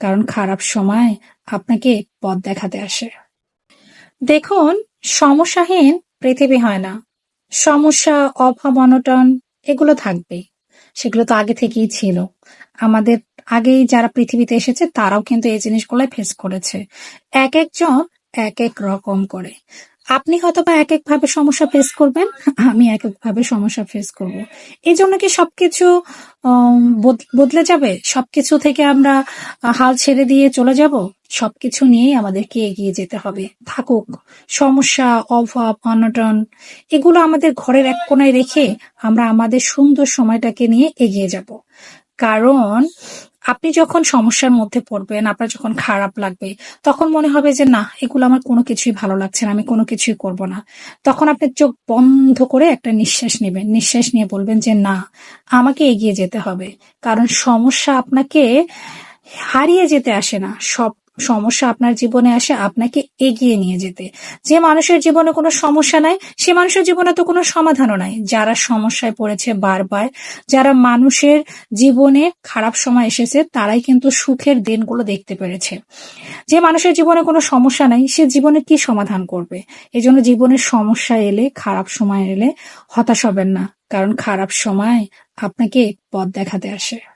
কারণ খারাপ সময় আপনাকে পথ দেখাতে আসে। দেখুন, সমস্যাহীন পৃথিবী হয় না। সমস্যা, অভাব, অনটন এগুলো থাকবেই। সেগুলো তো আগে থেকেই ছিল। আমাদের আগেই যারা পৃথিবীতে এসেছে, তারাও কিন্তু এই জিনিসগুলাই ফেস করেছে। এক একজন এক এক রকম করে। আপনি হয়তো বা এক একভাবে সমস্যা ফেস করবেন, আমি এক একভাবে সমস্যা ফেস করব। এই জন্য কি সবকিছু বদ- বদলে যাবে? সবকিছু থেকে আমরা হাল ছেড়ে দিয়ে চলে যাব? সবকিছু নিয়েই আমাদেরকে এগিয়ে যেতে হবে। থাকুক, সমস্যা, অভাব, অনটন, এগুলো আমাদের ঘরের এক কোনায় রেখে আমরা আমাদের সুন্দর সময়টাকে নিয়ে এগিয়ে যাব। কারণ আপনি যখন সমস্যার মধ্যে পড়বেন, আপনার যখন খারাপ লাগবে, তখন মনে হবে যে, না, এগুলো আমার কোনো কিছুই ভালো লাগছে না, আমি কোনো কিছুই করব না। তখন আপনি চোখ বন্ধ করে একটা নিঃশ্বাস নেবেন। নিঃশ্বাস নিয়ে বলবেন যে, না, আমাকে এগিয়ে যেতে হবে। কারণ সমস্যা আপনাকে হারিয়ে যেতে আসে না। সব সমস্যা আপনার জীবনে আসে, আপনাকে এগিয়ে নিয়ে যেতে। যে মানুষের জীবনে কোনো সমস্যা নাই, সে মানুষের জীবনে তো কোনো সমাধানও নাই। যারা সমস্যায় পড়েছে বারবার, যারা মানুষের জীবনে খারাপ সময় এসেছে, তারাই কিন্তু সুখের দিনগুলো দেখতে পেরেছে। যে মানুষের জীবনে কোনো সমস্যা নাই, সে জীবনে কি সমাধান করবে? এই জন্য জীবনের সমস্যা এলে, খারাপ সময় এলে হতাশ হবেন না। কারণ খারাপ সময় আপনাকে পথ দেখাতে আসে।